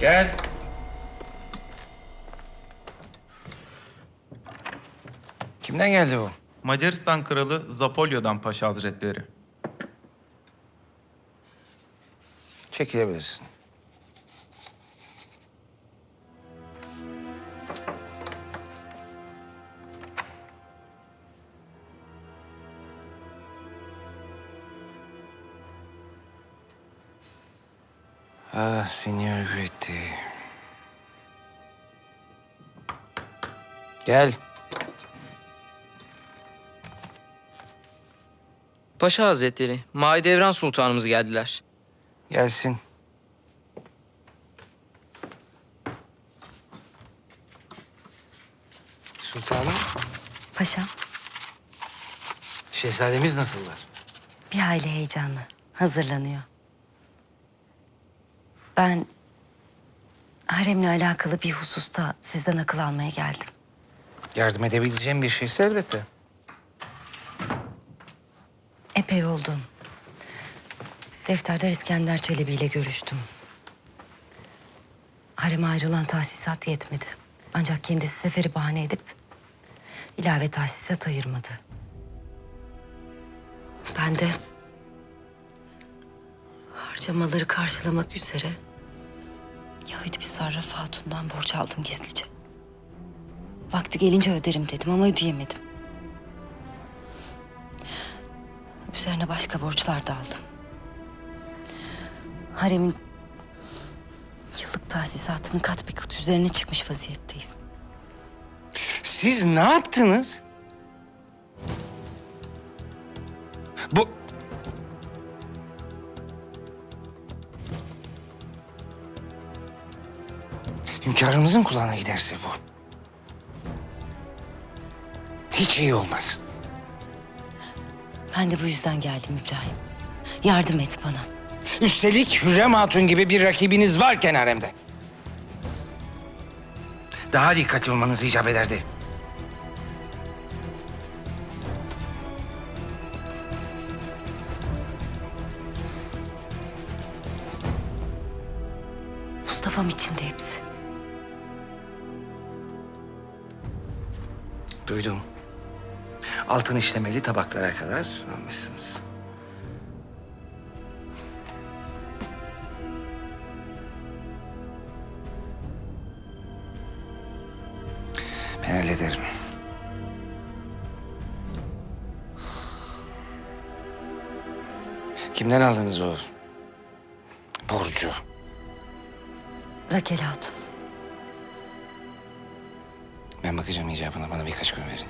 Gel. Kimden geldi bu? Macaristan Kralı Zapolya'dan Paşa Hazretleri. Çekilebilirsin. Ah, Signor Gretti. Gel. Paşa Hazretleri, Mahidevran Sultanımız geldiler. Gelsin. Sultanım, Paşam, şehzademiz nasıllar? bir hayli heyecanlı. Hazırlanıyor. Ben haremle alakalı bir hususta sizden akıl almaya geldim. Yardım edebileceğim bir şeyse elbette. Epey oldu. Defterdar İskender Çelebi ile görüştüm. Hareme ayrılan tahsisat yetmedi. Ancak kendisi seferi bahane edip ilave tahsisat ayırmadı. Ben de harcamaları karşılamak üzere Yahudi bir sarraf hatundan borç aldım gizlice. Vakti gelince öderim dedim ama ödeyemedim. Üzerine başka borçlar da aldım. Haremin yıllık tahsisatının kat bir kat üzerine çıkmış vaziyetteyiz. Siz ne yaptınız? Bu... Hünkârımızın kulağına giderse bu. Hiç iyi olmaz. Ben de bu yüzden geldim İbrahim. Yardım et bana. Üstelik Hürrem Hatun gibi bir rakibiniz varken haremde. Daha dikkatli olmanız icap ederdi. Mustafa'm için de hepsi. Duydum. Altın işlemeli tabaklara kadar almışsınız. Ben hallederim. Kimden aldınız o borcu? Rakel Hatun. Ben bakacağım icabına. Bana birkaç gün verin.